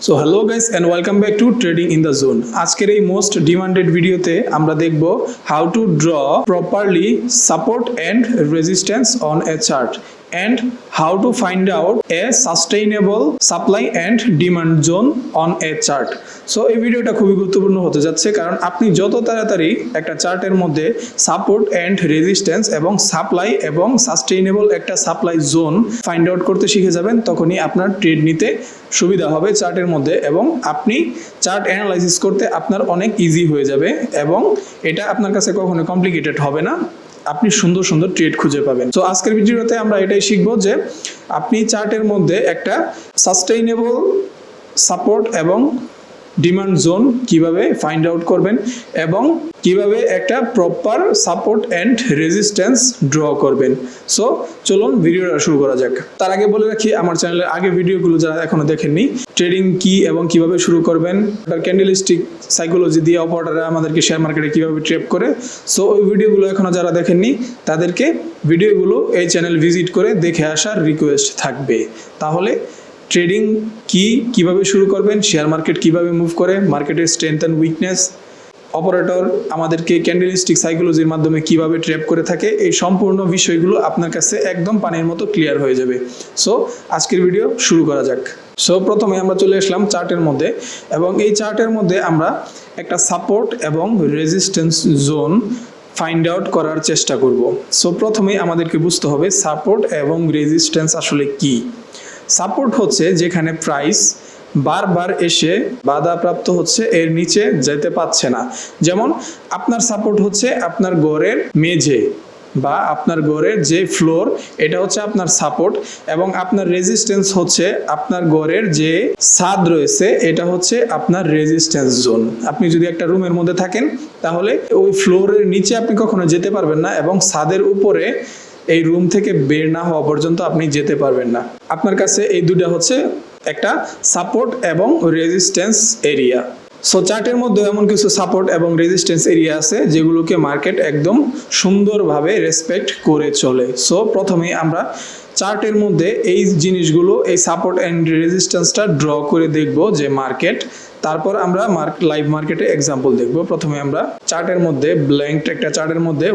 So hello guys and welcome back to trading in the zone আজকের এই most demanded ভিডিওতে আমরা দেখব how to draw properly support and resistance on a chart and how to find out a sustainable supply and demand zone on a chart so এই ভিডিওটা খুবই গুরুত্বপূর্ণ হতে যাচ্ছে কারণ আপনি যত তাড়াতাড়ি একটা চার্টের মধ্যে সাপোর্ট অ্যান্ড রেজিস্ট্যান্স এবং সাপ্লাই এবং সাস্টেইনেবল একটা সাপ্লাই জোন ফাইন্ড আউট করতে শিখে যাবেন, তখনই আপনার ট্রেড নিতে সুবিধা হবে চার্টের মধ্যে এবং আপনি চার্ট অ্যানালাইসিস করতে আপনার অনেক ইজি হয়ে যাবে এবং এটা আপনার কাছে কখনো কমপ্লিকেটেড হবে না। আপনি সুন্দর সুন্দর ট্রেড খুঁজে পাবেন। তো আজকের ভিডিওতে আমরা এটাই শিখব যে আপনি চার্টের মধ্যে একটা সাস্টেইনেবল সাপোর্ট এবং ডিমান্ড জোন কীভাবে ফাইন্ড আউট করবেন এবং কীভাবে একটা proper support and resistance draw করবেন। সো চলুন ভিডিওটা শুরু করা যাক। তার আগে বলে রাখি, আমার চ্যানেলের আগে ভিডিওগুলো যারা এখনও দেখেননি ট্রেডিং কি এবং কীভাবে শুরু করবেন তার ক্যান্ডেলিস্টিক সাইকোলজি দিয়ে অপারেটাররা আমাদেরকে শেয়ার মার্কেটে কীভাবে ট্রেড করে সো ওই ভিডিওগুলো এখনও যারা দেখেননি, তাদেরকে ভিডিওগুলো এই চ্যানেল ভিজিট করে দেখে আসার রিকোয়েস্ট থাকবে। তাহলে ট্রেডিং কি কীভাবে শুরু করবেন শেয়ার মার্কেট কীভাবে মুভ করে মার্কেটের স্ট্রেংথ অ্যান্ড উইকনেস অপারেটর আমাদেরকে ক্যান্ডেলিস্টিক সাইকোলজির মাধ্যমে কীভাবে ট্র্যাপ করে থাকে, এই সম্পূর্ণ বিষয়গুলো আপনার কাছে একদম পানির মতো ক্লিয়ার হয়ে যাবে। সো আজকের ভিডিও শুরু করা যাক। সো প্রথমে আমরা চলে আসলাম চার্টের মধ্যে এবং এই চার্টের মধ্যে আমরা একটা সাপোর্ট এবং রেজিস্ট্যান্স জোন ফাইন্ড আউট করার চেষ্টা করব। সো প্রথমেই আমাদেরকে বুঝতে হবে সাপোর্ট এবং রেজিস্ট্যান্স আসলে কী। সাপোর্ট হচ্ছে যেখানে প্রাইস বারবার এসে বাধাপ্রাপ্ত হচ্ছে, এর নিচে যেতে পাচ্ছে না। যেমন আপনার সাপোর্ট হচ্ছে আপনার গড়ের মেঝে বা আপনার গড়ের যে ফ্লোর এটা হচ্ছে আপনার সাপোর্ট এবং আপনার রেজিস্ট্যান্স হচ্ছে আপনার গড়ের যে ছাদ রয়েছে, এটা হচ্ছে আপনার রেজিস্ট্যান্স জোন আপনি যদি একটা রুমের মধ্যে থাকেন, তাহলে ওই ফ্লোরের নিচে আপনি কখনো যেতে পারবেন না এবং ছাদের উপরে এই রুম থেকে বের না হওয়া পর্যন্ত আপনি যেতে পারবেন না। আপনার কাছে এই দুটা হচ্ছে একটা সাপোর্ট এবং রেজিস্ট্যান্স এরিয়া সো চার্টের মধ্যে এমন কিছু সাপোর্ট এবং রেজিস্ট্যান্স এরিয়া আছে যেগুলোকে মার্কেট একদম সুন্দরভাবে রেসপেক্ট করে চলে। সো প্রথমে আমরা চার্টের মধ্যে এই জিনিসগুলো, এই সাপোর্ট অ্যান্ড রেজিস্ট্যান্সটা ড্র করে দেখব যে মার্কেট তারপর আমরা মার্ক লাইভ মার্কেটে এক্সাম্পল দেখব। প্রথমে আমরা চার্টের মধ্যে ব্ল্যাঙ্ক একটা চার্টের মধ্যে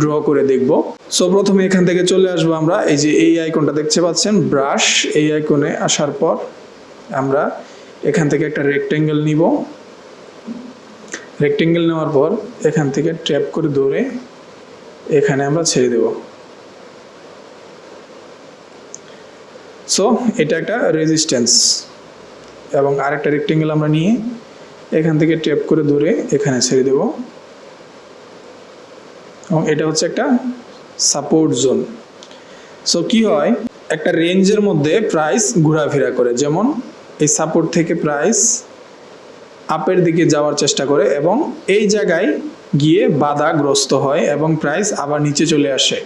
ড্র করে দেখব। সো প্রথমে এখান থেকে চলে আসব আমরা। এই যে এই আইকনটা দেখতে পাচ্ছেন ব্রাশ এই আইকনে আসার পর আমরা এখান থেকে একটা রেক্টেঙ্গেল নিব। রেক্টেঙ্গেল নেওয়ার পর এখান থেকে ট্র্যাপ করে ধরে এখানে আমরা ছেড়ে দেব। সো এটা একটা রেজিস্ট্যান্স এবং আরেকটা রেক্টেঙ্গেল আমরা নিয়ে এখান থেকে ট্যাপ করে ধরে এখানে ছেড়ে দেব। এবং এটা হচ্ছে একটা সাপোর্ট জোন সো কি হয়? একটা রেঞ্জের মধ্যে প্রাইস ঘোরাফেরা করে। যেমন, এই সাপোর্ট থেকে প্রাইস আপের দিকে যাওয়ার চেষ্টা করে এবং এই জায়গায় গিয়ে বাধাগ্রস্ত হয় এবং প্রাইস আবার নিচে চলে আসে।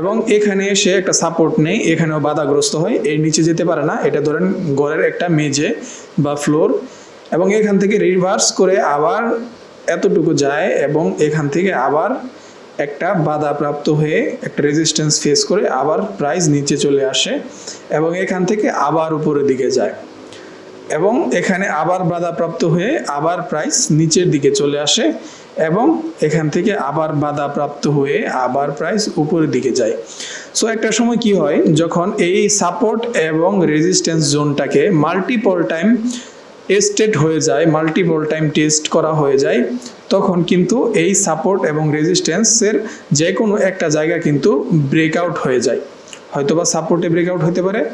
এবং এখানে এসে একটা সাপোর্ট নেই, এখানেও বাধাগ্রস্ত হয়, এর নিচে যেতে পারে না। এটা ধরেন ঘরের একটা মেঝে বা ফ্লোর এবং এখান থেকে রিভার্স করে আবার এতটুকু যায় এবং এখান থেকে আবার একটা বাধাপ্রাপ্ত হয়ে একটা রেজিস্ট্যান্স ফেস করে আবার প্রাইস নিচে চলে আসে এবং এখান থেকে আবার উপরের দিকে যায়। এবং এখানে আবার বাধাপ্রাপ্ত হয়ে আবার প্রাইস নিচের দিকে চলে আসে এবং এখান থেকে আবার বাধাপ্রাপ্ত হয়ে আবার প্রাইস উপরের দিকে যায়। সো একটা সময় কি হয়? যখন এই সাপোর্ট এবং রেজিস্ট্যান্স জোনটাকে মাল্টিপল টাইম টেস্টেড হয়ে যায় মাল্টিপল টাইম টেস্ট করা হয়ে যায় তখন কিন্তু এই সাপোর্ট এবং রেজিস্ট্যান্সের যে কোনো একটা জায়গা কিন্তু ব্রেকআউট হয়ে যায়। হয়তোবা সাপোর্টে ব্রেকআউট হতে পারে,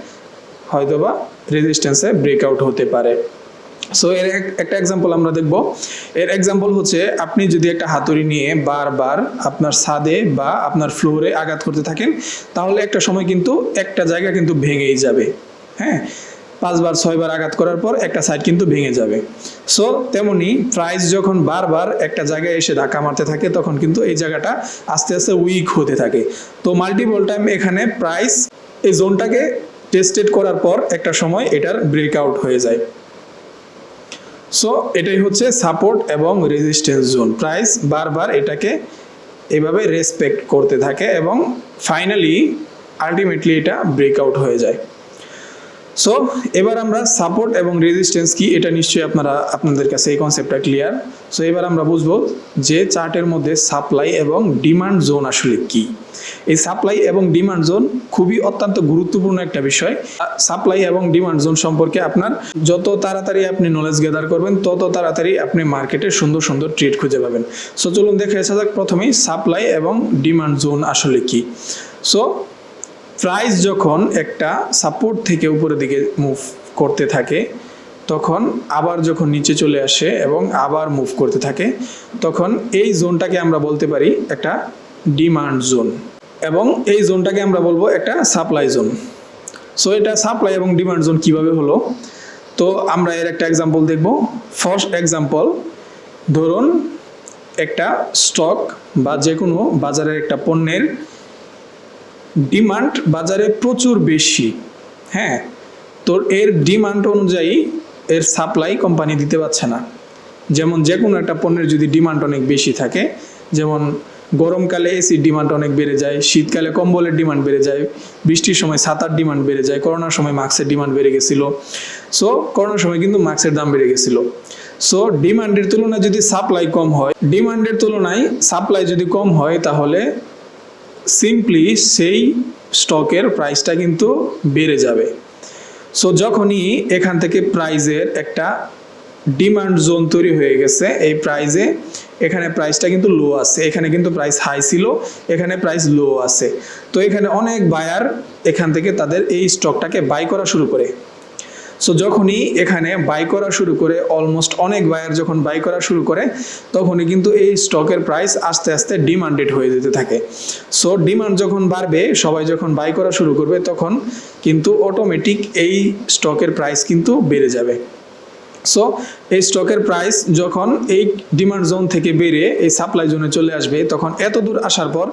হয়তোবা রেজিস্ট্যান্সে ব্রেকআউট হতে পারে। সো এর এক- একটা এক্সাম্পল আমরা দেখব। এর এক্সাম্পল হচ্ছে আপনি যদি একটা হাতুড়ি নিয়ে বারবার আপনার ছাদে বা আপনার ফ্লোরে আঘাত করতে থাকেন, তাহলে একটা সময় কিন্তু একটা জায়গা কিন্তু ভেঙেই যাবে। হ্যাঁ? পাঁচবার, ছয়বার আঘাত করার পর একটা সাইড কিন্তু ভেঙে যাবে। সো তেমনি প্রাইস যখন বারবার একটা জায়গায় এসে ধাক্কা মারতে থাকে, তখন কিন্তু এই জায়গাটা আস্তে আস্তে উইক হতে থাকে। তো মাল্টিপল টাইম এখানে প্রাইস এই জোনটাকে টেস্টেড করার পর একটা সময় এটার ব্রেকআউট হয়ে যায়। সো এটাই হচ্ছে সাপোর্ট এবং রেজিস্ট্যান্স জোন প্রাইস বারবার এটাকে এভাবে রেসপেক্ট করতে থাকে এবং ফাইনালি আলটিমেটলি এটা ব্রেকআউট হয়ে যায়। সো এবার আমরা সাপোর্ট এবং রেজিস্ট্যান্স কি, এটা নিশ্চয়ই আপনারা, আপনাদের কাছে এই কনসেপ্টটা ক্লিয়ার সো এবার আমরা বুঝব যে চার্টের মধ্যে সাপ্লাই এবং ডিমান্ড জোন আসলে কি। এই সাপ্লাই এবং ডিমান্ড জোন খুবই অত্যন্ত গুরুত্বপূর্ণ একটা বিষয়। সাপ্লাই এবং ডিমান্ড জোন সম্পর্কে আপনার যত তাড়াতাড়ি আপনি নলেজ গেদার করবেন, তত তাড়াতাড়ি আপনি মার্কেটে সুন্দর সুন্দর ট্রেড খুঁজে পাবেন। সো চলুন দেখে আসা যাক প্রথমেই সাপ্লাই এবং ডিমান্ড জোন আসলে কি। সো প্রাইস যখন একটা সাপোর্ট থেকে উপরের দিকে মুভ করতে থাকে, তখন আবার যখন নিচে চলে আসে এবং আবার মুভ করতে থাকে, তখন এই জোনটাকে আমরা বলতে পারি একটা ডিমান্ড জোন এবং এই জোনটাকে আমরা বলব একটা সাপ্লাই জোন সো এটা সাপ্লাই এবং ডিমান্ড জোন কীভাবে হলো? তো আমরা এর একটা এক্সাম্পল দেখব। ফার্স্ট এক্সাম্পল ধরুন একটা স্টক বা যে কোনো বাজারের একটা পণ্যের ডিমান্ড বাজারে প্রচুর বেশি হ্যাঁ? তো এর ডিমান্ড অনুযায়ী এর সাপ্লাই কোম্পানি দিতে পারছে না। যেমন যে কোনো একটা পণ্যের যদি ডিমান্ড অনেক বেশি থাকে, যেমন গরমকালে এসির ডিমান্ড অনেক বেড়ে যায়, শীতকালে কম্বলের ডিমান্ড বেড়ে যায়, বৃষ্টির সময় ছাতার ডিমান্ড বেড়ে যায়, করোনার সময় মাস্কের ডিমান্ড বেড়ে গেছিল। সো করোনার সময় কিন্তু মাস্কের দাম বেড়ে গেছিল। সো ডিমান্ডের তুলনায় যদি সাপ্লাই কম হয়, ডিমান্ডের তুলনায় সাপ্লাই যদি কম হয়, তাহলে সিম্পলি সেই স্টকের প্রাইসটা কিন্তু বেড়ে যাবে। সো যখনই এখান থেকে প্রাইজের একটা ডিমান্ড জোন তৈরি হয়ে গেছে, এই প্রাইজে এখানে প্রাইসটা কিন্তু লো আছে। এখানে কিন্তু প্রাইস হাই ছিল, এখানে প্রাইস লো আছে। তো এখানে অনেক বায়ার এখান থেকে তাদের এই স্টকটাকে বাই করা শুরু করে। সো যখনই এখানে বাই করা শুরু করে অলমোস্ট অনেক বায়ার যখন বাই করা শুরু করে, তখনই কিন্তু এই স্টকের প্রাইস আস্তে আস্তে ডিমান্ডেড হয়ে যেতে থাকে। সো ডিমান্ড যখন বাড়বে, সবাই যখন বাই করা শুরু করবে, তখন কিন্তু অটোমেটিক এই স্টকের প্রাইস কিন্তু বেড়ে যাবে। সো এই স্টকের প্রাইস যখন এই ডিমান্ড জোন থেকে বেড়ে এই সাপ্লাই জোনে চলে আসবে, তখন এত দূর আসার পর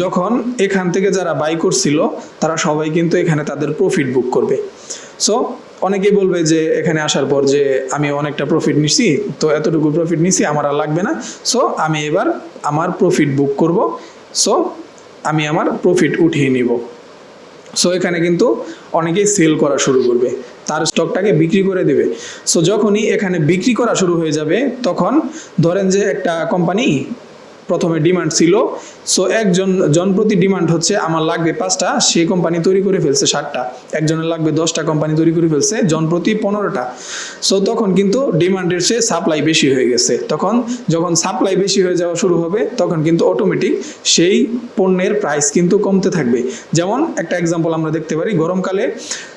যখন এখান থেকে যারা বাই করছিল, তারা সবাই কিন্তু এখানে তাদের প্রফিট বুক করবে। সো অনেকেই বলবে যে এখানে আসার পর যে আমি অনেকটা প্রফিট নিছি, তো এতটুকু প্রফিট নিছি, আমার আর লাগবে না। সো আমি এবার আমার প্রফিট বুক করব। সো আমি আমার প্রফিট উঠিয়ে নিব। সো এখানে কিন্তু অনেকেই সেল করা শুরু করবে। তার স্টকটাকে বিক্রি করে দেবে। সো যখনই এখানে বিক্রি করা শুরু হয়ে যাবে, তখন ধরেন যে একটা কোম্পানি প্রথমে ডিমান্ড ছিল সো একজন, জনপ্রতি ডিমান্ড হচ্ছে, আমার লাগবে পাঁচটা, সে কোম্পানি তৈরি করে ফেলছে ষাটটা একজনের লাগবে দশটা কোম্পানি তৈরি করে ফেলছে জনপ্রতি পনেরোটা। সো তখন কিন্তু ডিমান্ডের চেয়ে সাপ্লাই বেশি হয়ে গেছে। তখন যখন সাপ্লাই বেশি হয়ে যাওয়া শুরু হবে, তখন কিন্তু অটোমেটিক সেই পণ্যের প্রাইস কিন্তু কমতে থাকবে। যেমন একটা এক্সাম্পল আমরা দেখতে পারি, গরমকালে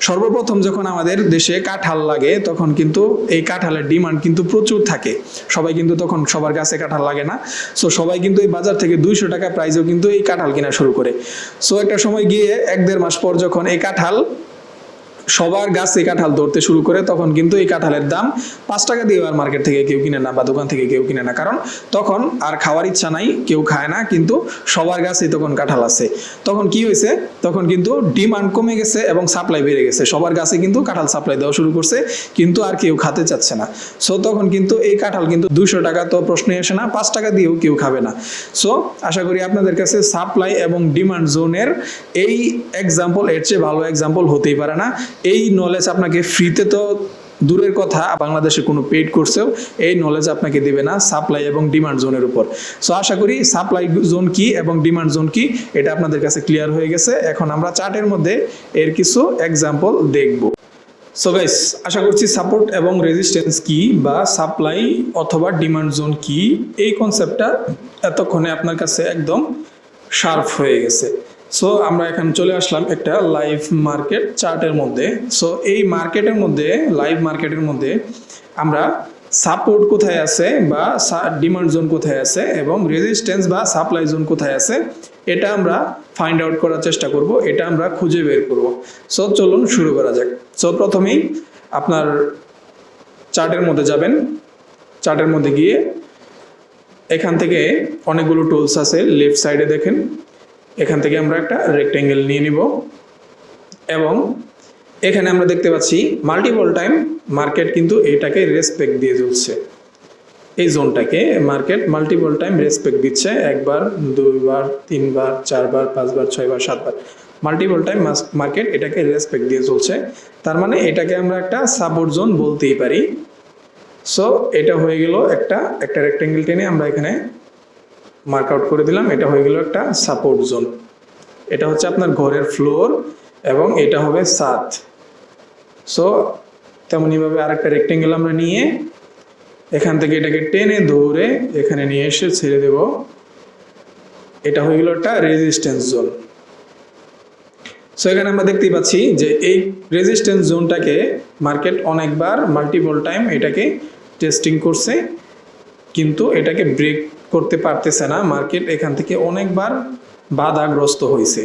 সর্বপ্রথম যখন আমাদের দেশে কাঁঠাল লাগে, তখন কিন্তু এই কাঁঠালের ডিমান্ড কিন্তু প্রচুর থাকে। সবাই কিন্তু তখন সবার কাছে কাঁঠাল লাগে না। সো সবাই কিন্তু এই বাজার থেকে দুইশো টাকা প্রাইসেও কিন্তু এই কাঁঠাল কেনা শুরু করে। সো একটা সময় গিয়ে এক দেড় মাস পর যখন এই কাঁঠাল সবার গাছে কাঁঠাল ধরতে শুরু করে তখন কিন্তু এই কাঁঠালের দাম পাঁচ টাকা দিয়ে মার্কেট থেকে কেউ কিনে না বা দোকান থেকে কেউ কিনে না। কারণ তখন আর খাওয়ার ইচ্ছা নাই, কেউ খায় না, কিন্তু সবার গাছে তখন কাঁঠাল আছে। তখন কি হয়েছে? তখন কিন্তু ডিমান্ড কমে গেছে এবং সাপ্লাই বেড়ে গেছে। সবার গাছে কিন্তু কাঁঠাল সাপ্লাই দেওয়া শুরু করছে, কিন্তু আর কেউ খাতে চাচ্ছে না। সো তখন কিন্তু এই কাঁঠাল কিন্তু দুশো টাকা তো প্রশ্নই আসে না, পাঁচ টাকা দিয়েও কেউ খাবে না। সো আশা করি আপনাদের কাছে সাপ্লাই এবং ডিমান্ড জোনের এই এক্সাম্পল এর চেয়ে ভালো এক্সাম্পল হতেই পারে না। এই নলেজ আপনাকে ফ্রিতে তো দূরের কথা, বাংলাদেশে কোনো পেড কোর্সেও এই নলেজ আপনাকে দেবে না সাপ্লাই এবং ডিমান্ড জোনের উপর। সো আশা করি সাপ্লাই জোন কি এবং ডিমান্ড জোন কি, এটা আপনাদের কাছে ক্লিয়ার হয়ে গেছে। এখন আমরা চার্টের মধ্যে এর কিছু এক্সাম্পল দেখব। সো গাইস আশা করছি সাপোর্ট এবং রেজিস্ট্যান্স কি বা সাপ্লাই অথবা ডিমান্ড জোন কি, এই কনসেপ্টটা এতক্ষণে আপনার কাছে একদম শার্প হয়ে গেছে। সো আমরা এখন চলে আসলাম একটা লাইভ মার্কেট চার্টের মধ্যে। সো এই মার্কেটের মধ্যে লাইভ মার্কেটের মধ্যে আমরা সাপোর্ট কোথায় আছে বা ডিমান্ড জোন কোথায় আছে এবং রেজিস্ট্যান্স বা সাপ্লাই জোন কোথায় আছে, এটা আমরা ফাইন্ড আউট করার চেষ্টা করব, এটা আমরা খুঁজে বের করব। সো চলুন শুরু করা যাক। সো প্রথমেই আপনার চার্টের মধ্যে যাবেন। চার্টের মধ্যে গিয়ে এখান থেকে অনেকগুলো টুলস আছে লেফট সাইডে দেখেন। এখান থেকে আমরা একটা রেক্টেঙ্গেল নিয়ে নিব। এবং এখানে আমরা দেখতে পাচ্ছি মাল্টিপল টাইম মার্কেট কিন্তু এটাকে রেসপেক্ট দিয়ে চলছে এই জোনটাকে মার্কেট মাল্টিপল টাইম রেসপেক্ট দিচ্ছে, একবার, দুইবার, তিনবার, চারবার, পাঁচবার, ছয়বার, সাতবার। মাল্টিপল টাইম মার্কেট এটাকে রেসপেক্ট দিয়ে চলছে তার মানে এটাকে আমরা একটা সাপোর্ট জোন বলতেই পারি। সো এটা হয়ে গেল একটা একটা রেক্টেঙ্গেল টেনে আমরা এখানে মার্ক আউট করে দিলাম, এটা হয়ে গেল একটা সাপোর্ট জোন এটা হচ্ছে আপনার ঘরের ফ্লোর এবং এটা হবে সাত সো তেমনইভাবে আরেকটা রেক্টেঙ্গেল আমরা নিয়ে এখান থেকে এটাকে টেনে ধরে এখানে নিয়ে এসে ছেড়ে দেব। এটা হয়ে গেল একটা রেজিস্ট্যান্স জোন সো এখানে আমরা দেখতেই পাচ্ছি যে এই রেজিস্ট্যান্স জোনটাকে মার্কেট অনেকবার মাল্টিপল টাইম এটাকে টেস্টিং করছে, কিন্তু এটাকে ব্রেক করতে পারতেছে না, মার্কেট এখান থেকে অনেকবার বাধাগ্রস্ত হয়েছে।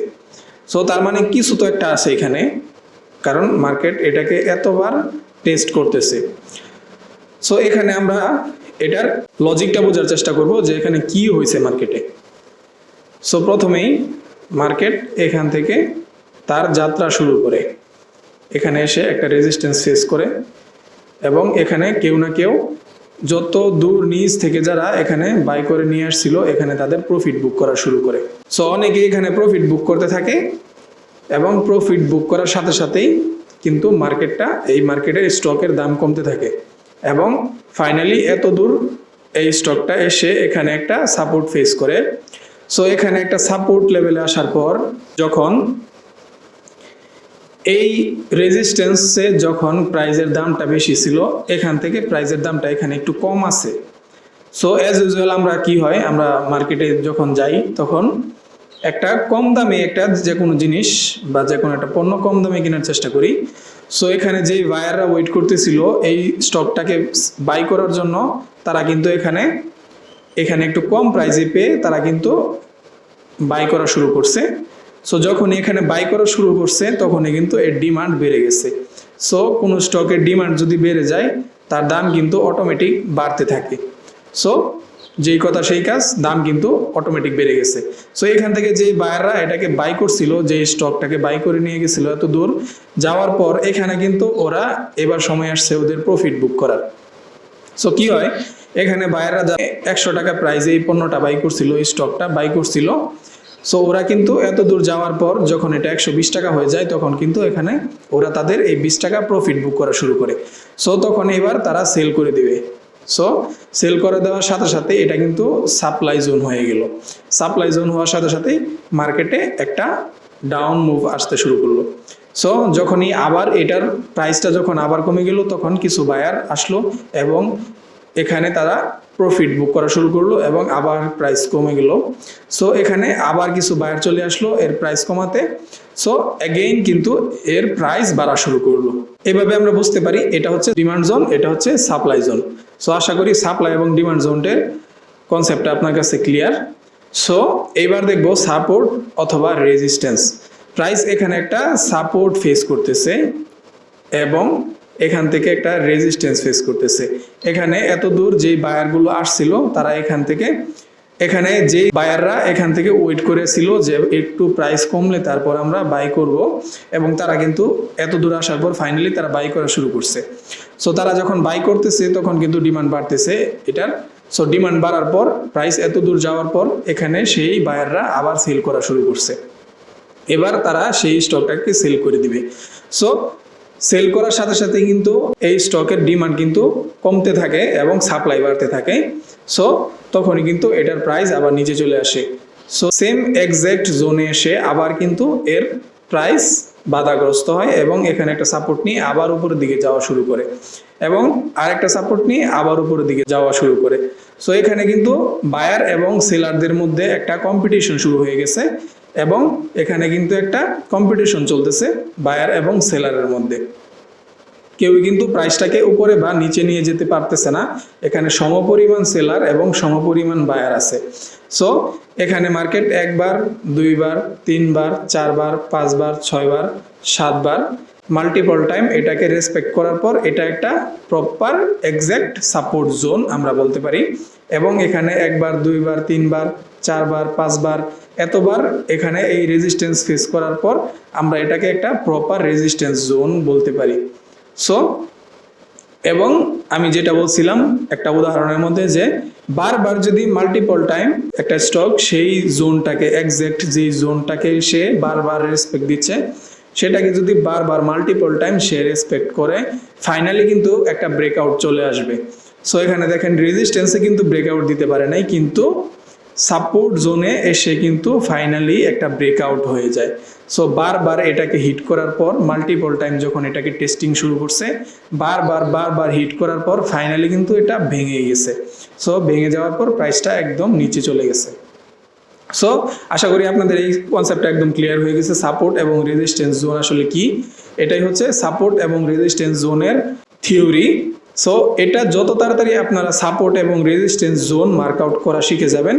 সো তার মানে কিছু তো একটা আছে এখানে, কারণ মার্কেট এটাকে এতবার টেস্ট করতেছে। সো এখানে আমরা এটার লজিকটা বোঝার চেষ্টা করব যে এখানে কি হয়েছে মার্কেটে। সো প্রথমেই মার্কেট এখান থেকে তার যাত্রা শুরু করে। এখানে এসে একটা রেজিস্ট্যান্স ফেস করে এবং এখানে কেউ না কেউ যত দূর নিচ থেকে যারা এখানে বাই করে নিয়ে আসছিল, এখানে তাদের প্রফিট বুক করা শুরু করে। সো অনেকে এখানে প্রফিট বুক করতে থাকে এবং প্রফিট বুক করার সাথে সাথেই কিন্তু মার্কেটটা, এই মার্কেটের স্টকের দাম কমতে থাকে। এবং ফাইনালি এত দূর এই স্টকটা এসে এখানে একটা সাপোর্ট ফেস করে। সো এখানে একটা সাপোর্ট লেভেলে আসার পর যখন এই রেজিস্ট্যান্সে যখন প্রাইজের দামটা বেশি ছিল, এখান থেকে প্রাইজের দামটা এখানে একটু কম আছে। সো অ্যাজ ইউজুয়াল আমরা কি হয়, আমরা মার্কেটে যখন যাই, তখন একটা কম দামে একটা যে কোনো জিনিস বা যে কোনো একটা পণ্য কম দামে কেনার চেষ্টা করি। সো এখানে যেই বায়াররা ওয়েট করতেছিল, এই স্টকটাকে বাই করার জন্য, তারা কিন্তু এখানে এখানে একটু কম প্রাইসে পেয়ে তারা কিন্তু বাই করা শুরু করছে। সো যখন এখানে বাই করা শুরু করছে, তখনই কিন্তু এর ডিমান্ড বেড়ে গেছে। সো কোনো স্টকের ডিমান্ড যদি বেড়ে যায়, তার দাম কিন্তু অটোমেটিক বাড়তে থাকে। সো যেই কথা সেই কাজ, দাম কিন্তু অটোমেটিক বেড়ে গেছে। সো এখান থেকে যে বায়াররা এটাকে বাই করছিল, যে স্টকটাকে বাই করে নিয়ে গেছিল এত দূর, যাওয়ার পর এখানে কিন্তু ওরা এবার সময় আসছে ওদের প্রফিট বুক করার। সো কি হয়? এখানে বায়াররা একশো টাকা প্রাইজে এই পণ্যটা বাই করছিল, এই স্টকটা বাই করছিল। সো ওরা কিন্তু এত দূর যাওয়ার পর যখন এটা একশো বিশ টাকা হয়ে যায়, তখন কিন্তু এখানে ওরা তাদের এই বিশ টাকা প্রফিট বুক করা শুরু করে। সো তখন এবার তারা সেল করে দিবে। সো সেল করে দেওয়ার সাথে সাথে এটা কিন্তু সাপ্লাই জোন হয়ে গেল। সাপ্লাই জোন হওয়ার সাথে সাথেই মার্কেটে একটা ডাউন মুভ আসতে শুরু করল। সো যখনই আবার এটার প্রাইসটা যখন আবার কমে গেল, তখন কিছু বায়ার আসলো এবং এখানে তারা প্রফিট বুক করা শুরু করল এবং আবার প্রাইস কমে গেল। সো এখানে আবার কিছু বায়ার চলে আসলো, এর প্রাইস কমাতে। সো অ্যাগেইন কিন্তু এর প্রাইস বাড়া শুরু করল। এভাবে আমরা বুঝতে পারি, এটা হচ্ছে ডিমান্ড জোন এটা হচ্ছে সাপ্লাই জোন সো আশা করি সাপ্লাই এবং ডিমান্ড জোনটের কনসেপ্টটা আপনার কাছে ক্লিয়ার সো এইবার দেখব সাপোর্ট অথবা রেজিস্ট্যান্স প্রাইস এখানে একটা সাপোর্ট ফেস করতেছে এবং এখান থেকে একটা রেজিস্ট্যান্স ফেস করতেছে। এখানে এত দূর যেই বায়ারগুলো আসছিল, তারা এখান থেকে, এখানে যে বায়াররা এখান থেকে ওয়েট করেছিল যে একটু প্রাইস কমলে তারপর আমরা বাই করব এবং তারা কিন্তু এত দূর আসার পর ফাইনালি তারা বাই করা শুরু করছে। সো তারা যখন বাই করতেছে, তখন কিন্তু ডিমান্ড বাড়তেছে এটার। সো ডিমান্ড বাড়ার পর প্রাইস এত দূর যাওয়ার পর, এখানে সেই বায়াররা আবার সেল করা শুরু করছে। এবার তারা সেই স্টকটাকে সেল করে দিবে। সো সেল করার সাথে সাথে কিন্তু এই স্টকের ডিমান্ড কিন্তু কমতে থাকে এবং সাপ্লাই বাড়তে থাকে। সো, তখনই কিন্তু এটার প্রাইস আবার নিচে চলে আসে। সো, সেম এক্স্যাক্ট জোনে এসে আবার কিন্তু এর প্রাইস বাধাগ্রস্ত হয় এবং এখানে একটা সাপোর্ট নিয়ে আবার উপরের দিকে যাওয়া শুরু করে এবং আরেকটা সাপোর্ট নিয়ে আবার উপরের দিকে যাওয়া শুরু করে। সো, এখানে কিন্তু বায়ার এবং সেলারদের মধ্যে একটা কম্পিটিশন শুরু হয়ে গেছে এবং এখানে কিন্তু একটা কম্পিটিশন চলতেছে বায়ার এবং সেলারের মধ্যে। কেউ কিন্তু প্রাইসটাকে উপরে বা নিচে নিয়ে যেতে পারতেছে না। এখানে সমপরিমাণ সেলার এবং সমপরিমাণ বায়ার আছে। সো এখানে মার্কেট একবার, দুইবার, তিনবার, চারবার, পাঁচবার, ছয়বার, সাতবার মাল্টিপল টাইম এটাকে রেসপেক্ট করার পর এটা একটা প্রপার এক্স্যাক্ট সাপোর্ট জোন আমরা বলতে পারি। এবং এখানে একবার, দুইবার, তিনবার, চারবার, পাঁচবার, এতবার এখানে এই রেজিস্ট্যান্স ফেস করার পর আমরা এটাকে একটা প্রপার রেজিস্ট্যান্স জোন বলতে পারি। সো এবং আমি যেটা বলছিলাম একটা উদাহরণের মধ্যে যে বারবার যদি মাল্টিপল টাইম একটা স্টক সেই জোনটাকে এক্সাক্ট যেই জোনটাকে সে বারবার রেসপেক্ট দিচ্ছে সেটাকে যদি বারবার মাল্টিপল টাইম সে রেসপেক্ট করে ফাইনালি কিন্তু একটা ব্রেকআউট চলে আসবে। সো এখানে দেখেন রেজিস্ট্যান্সে কিন্তু ব্রেকআউট দিতে পারে নাই, কিন্তু সাপোর্ট জোনে এসে কিন্তু ফাইনালি একটা ব্রেকআউট হয়ে যায়। সো বারবার এটাকে হিট করার পর মাল্টিপল টাইম যখন এটাকে টেস্টিং শুরু করছে, বারবার বারবার হিট করার পর ফাইনালি কিন্তু এটা ভেঙে গেছে। সো ভেঙে যাওয়ার পর প্রাইসটা একদম নিচে চলে গেছে। সো আশা করি আপনাদের এই কনসেপ্টটা একদম ক্লিয়ার হয়ে গেছে। সাপোর্ট এবং রেজিস্ট্যান্স জোন আসলে কি? এটাই হচ্ছে সাপোর্ট এবং রেজিস্ট্যান্স জোনের থিওরি সো এটা যত তাড়াতাড়ি আপনারা সাপোর্ট এবং রেজিস্ট্যান্স জোন মার্ক আউট করা শিখে যাবেন,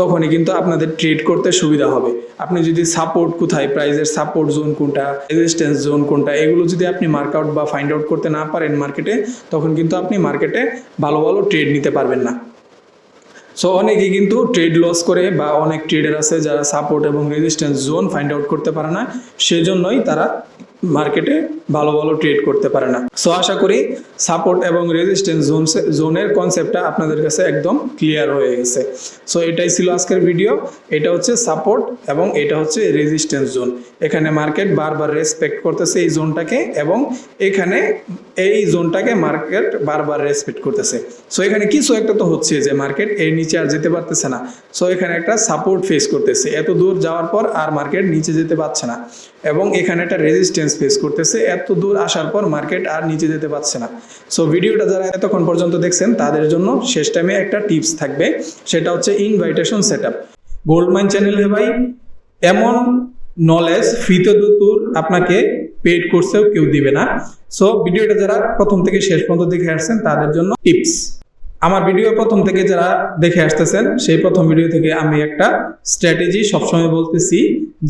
তখনই কিন্তু আপনাদের ট্রেড করতে সুবিধা হবে। আপনি যদি সাপোর্ট কোথায়? প্রাইজের সাপোর্ট জোন কোনটা? রেজিস্ট্যান্স জোন কোনটা? এগুলো যদি আপনি মার্ক আউট বা ফাইন্ড আউট করতে না পারেন মার্কেটে তখন কিন্তু আপনি মার্কেটে ভালো ভালো ট্রেড নিতে পারবেন না। সো অনেকেই কিন্তু ট্রেড লস করে বা অনেক ট্রেডার আছে যারা সাপোর্ট এবং রেজিস্ট্যান্স জোন ফাইন্ড আউট করতে পারে না। সেজন্যই তারা মার্কেটে ভালো ভালো ট্রেড করতে পারে না। সো আশা করি সাপোর্ট এবং রেজিস্ট্যান্স জোন জোনের কনসেপ্টটা আপনাদের কাছে একদম ক্লিয়ার হয়ে গেছে। সো এটাই ছিল আজকের ভিডিও এটা হচ্ছে সাপোর্ট এবং এটা হচ্ছে রেজিস্ট্যান্স জোন এখানে মার্কেট বারবার রেসপেক্ট করতেছে এই জোনটাকে এবং এখানে এই জোনটাকে মার্কেট বারবার রেসপেক্ট করতেছে। সো এখানে কিছু একটা তো হচ্ছে যে মার্কেট এর নিচে আর যেতে পারতেছে না। সো এখানে একটা সাপোর্ট ফেস করতেছে। এত দূর যাওয়ার পর আর মার্কেট নিচে যেতে পারছে না। এবং এখানে একটা রেজিস্ট্যান্স ফেস করতেছে। এত দূর আসার পর মার্কেট আর নিচে যেতে পারছে না। সো ভিডিওটা যারা এতক্ষণ পর্যন্ত দেখছেন, তাদের জন্য শেষ টাইমে একটা টিপস থাকবে। সেটা হচ্ছে ইনভাইটেশন সেট আপ গোল্ডমাইন চ্যানেলে ভাই, এমন নলেজ ফ্রিতে দূর আপনাকে পেড কোর্সেও কেউ দিবে না। সো ভিডিওটা যারা প্রথম থেকে শেষ পর্যন্ত দেখে আসছেন, তাদের জন্য টিপস আমার ভিডিও প্রথম থেকে যারা দেখে আসতেছেন সেই প্রথম ভিডিও থেকে আমি একটা স্ট্র্যাটেজি সবসময় বলতেছি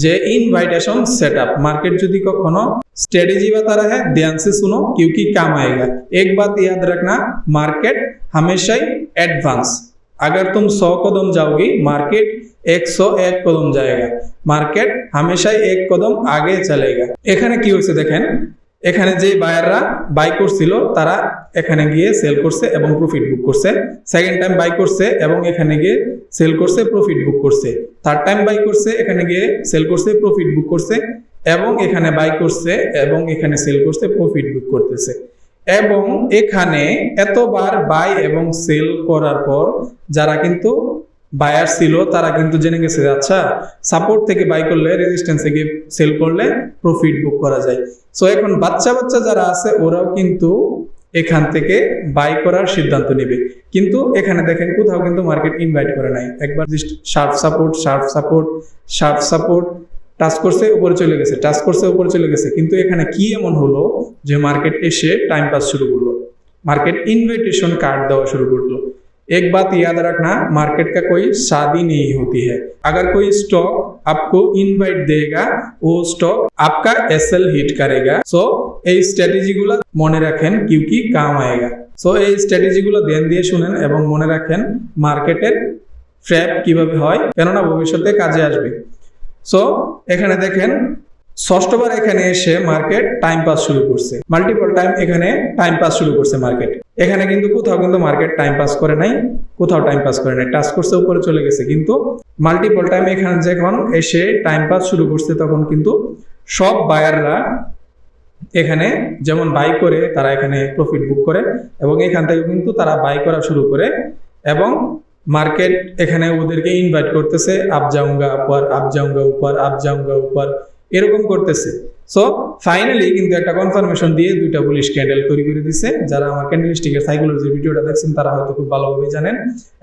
যে ইনভাইটেশন সেট আপ मार्केट যদি কখনো स्ट्रेटेजी बता रहा है ध्यान से सुनो क्योंकि काम आएगा एक बात याद रखना मार्केट हमेशा ही एडवांस अगर तुम सौ कदम जाओगी मार्केट एक सौ एक कदम जाएगा मार्केट हमेशा ही एक कदम आगे चलेगा এখানে কি হয়েছে দেখেন এখানে যে বায়াররা বাই করছিল, তারা এখানে গিয়ে সেল করছে এবং প্রফিট বুক করছে। সেকেন্ড টাইম বাই করছে এবং এখানে গিয়ে সেল করছে প্রফিট বুক করছে। থার্ড টাইম বাই করছে, এখানে গিয়ে সেল করছে প্রফিট বুক করছে এবং এখানে বাই করছে এবং এখানে সেল করছে প্রফিট বুক করতেছে। এবং এখানে এতবার বাই এবং সেল করার পর, যারা কিন্তু বায়ার ছিল, তারা কিন্তু জেনে গেছে আচ্ছা সাপোর্ট থেকে বাই করলে রেজিস্ট্যান্সে গিয়ে সেল করলে প্রফিট বুক করা যায়। সো এখন বাচ্চা বাচ্চা যারা আছে, ওরাও কিন্তু এখান থেকে বাই করার সিদ্ধান্ত নেবে। কিন্তু এখানে দেখেন, কোথাও কিন্তু মার্কেট ইনভাইট করে নাই। একবার just sharp support sharp support sharp support touch করছে, উপরে চলে গেছে টাচ করছে, উপরে চলে গেছে। কিন্তু এখানে কি এমন হলো যে মার্কেট এসে টাইম পাস শুরু করল। মার্কেট ইনভাইটেশন কার্ড দেওয়া শুরু করল। एक बात याद रखना मार्केट का कोई शादी नहीं होती है अगर कोई स्टॉक आपको इनवाइट देगा वो स्टॉक आपका एसएल हिट करेगा सो এই স্ট্র্যাটেজিগুলো মনে রাখেন কিউকি কাম আয়েগা সো এই স্ট্র্যাটেজিগুলো ধ্যান দিয়ে শুনেন এবং মনে রাখেন মার্কেটের ট্র্যাপ কিভাবে হয় কেননা ভবিষ্যতে কাজে আসবে সো এখানে দেখেন ষষ্ঠবার এখানে এসে মার্কেট টাইম পাস শুরু করছে। মাল্টিপল টাইম এখানে টাইম পাস শুরু করছে মার্কেট এখানে কিন্তু কোথাও কিন্তু মার্কেট টাইম পাস করে নাই, কোথাও টাইম পাস করে নাই। টাচ করছে, উপরে চলে গেছে। কিন্তু মাল্টিপল টাইম এখানে যখন এসে টাইম পাস শুরু করছে, তখন কিন্তু সব বায়াররা এখানে যেমন বাই করে, তারা এখানে প্রফিট বুক করে এবং এখান থেকে কিন্তু তারা বাই করা শুরু করে এবং মার্কেট এখানে ওদেরকে ইনভাইট করতেছে, আপ যাউঙ্গা উপর, আপ যাউঙ্গা উপর, আপ যাউঙ্গা উপর। এরকম করতেছে। সো ফাইনালি কিন্তু একটা কনফার্মেশন দিয়ে দুইটা বুলিশ ক্যান্ডেল তৈরি করে দিছে। যারা আমার ক্যান্ডেল সাইকোলজি ভিডিওটা দেখছেন, তারা হয়তো খুব ভালোভাবে জানেন।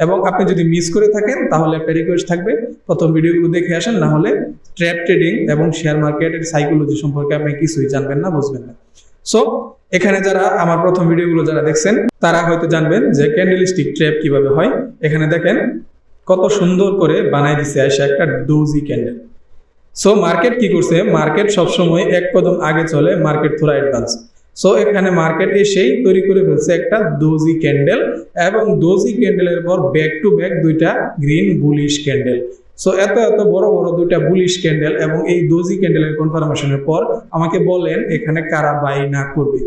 এবং আপনি যদি মিস করে থাকেন, তাহলে একটা রিকোয়েস্ট থাকবে, প্রথম ভিডিওগুলো দেখে আসেন, না হলে ট্র্যাপ ট্রেডিং এবং শেয়ার মার্কেটের সাইকোলজি সম্পর্কে আপনি কিছুই জানবেন না, বুঝবেন না। সো এখানে যারা আমার প্রথম ভিডিওগুলো যারা দেখছেন, তারা হয়তো জানবেন যে ক্যান্ডেল স্টিক ট্র্যাপ কীভাবে হয়। এখানে দেখেন, কত সুন্দর করে বানাই দিছে এসে একটা ডোজি ক্যান্ডেল সো মার্কেট কি করছে? মার্কেট সবসময় এক কদম আগে চলে মার্কেট থোড়া অ্যাডভান্স সো এখানে মার্কেট এসেই তৈরি করে ফেলছে একটা দোজি ক্যান্ডেল এবং দোজি ক্যান্ডেলের পর ব্যাক টু ব্যাক দুইটা গ্রিন বুলিশ ক্যান্ডেল সো এত এত বড় বড় দুইটা বুলিশ ক্যান্ডেল এবং এই দোজি ক্যান্ডেলের কনফার্মেশনের পর আমাকে বলেন এখানে কারা বাই না করবে।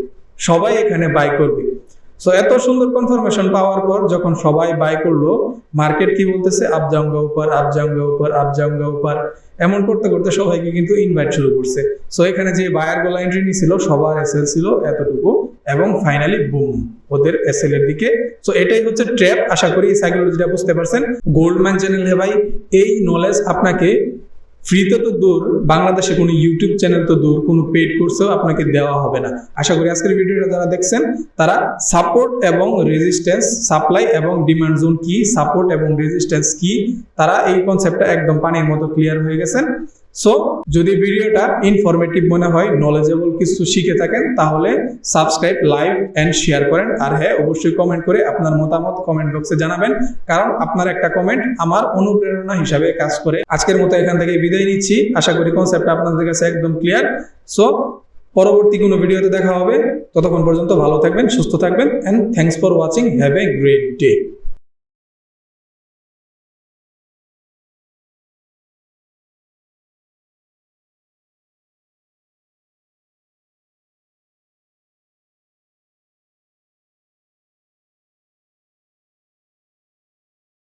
সবাই এখানে বাই করবে। সো এত সুন্দর কনফার্মেশন পাওয়ার পর যখন সবাই বাই করল মার্কেট কি বলতেছে? আপ জাউঙ্গা উপর আপ জাউঙ্গা উপর আপ জাউঙ্গা উপর এমন করতে করতে সবাইকে কিন্তু ইনভাইট শুরু করছে। সো এখানে যে বায়ার গোলা এন্ট্রি নিছিল, সবার এসএল ছিল এতটুকু এবং ফাইনালি বুম ওদের এসএল এর দিকে। সো এটাই হচ্ছে ট্র্যাপ আশা করি সাইকোলজিটা বুঝতে পারছেন। গোল্ডম্যান হে ভাই, এই নলেজ আপনাকে ফ্রিতে তো দূর, বাংলাদেশে কোনো ইউটিউব চ্যানেল তো দূর, কোনো পেড কোর্সেও আপনাকে দেওয়া হবে না। আশা করি আজকের ভিডিওটা যারা দেখছেন, তারা সাপোর্ট এবং রেজিস্ট্যান্স সাপ্লাই এবং ডিমান্ড জোন কি সাপোর্ট এবং রেজিস্ট্যান্স কি, তারা এই কনসেপ্টটা একদম পানির মতো ক্লিয়ার হয়ে গেছেন। সো যদি ভিডিওটা ইনফরমেটিভ মনে হয় নলেজেবল কিছু শিখে থাকেন, তাহলে সাবস্ক্রাইব লাইভ এন্ড শেয়ার করেন। আর হ্যাঁ অবশ্যই কমেন্ট করে আপনার মতামত কমেন্ট বক্সে জানাবেন। কারণ আপনার একটা কমেন্ট আমার অনুপ্রেরণা হিসাবে কাজ করে। আজকের মতো এখান থেকে বিদায় নিচ্ছি। আশা করি কনসেপ্টটা আপনাদের কাছে একদম ক্লিয়ার সো পরবর্তী কোনো ভিডিওতে দেখা হবে। ততক্ষণ পর্যন্ত ভালো থাকবেন, সুস্থ থাকবেন and thanks for watching have a great day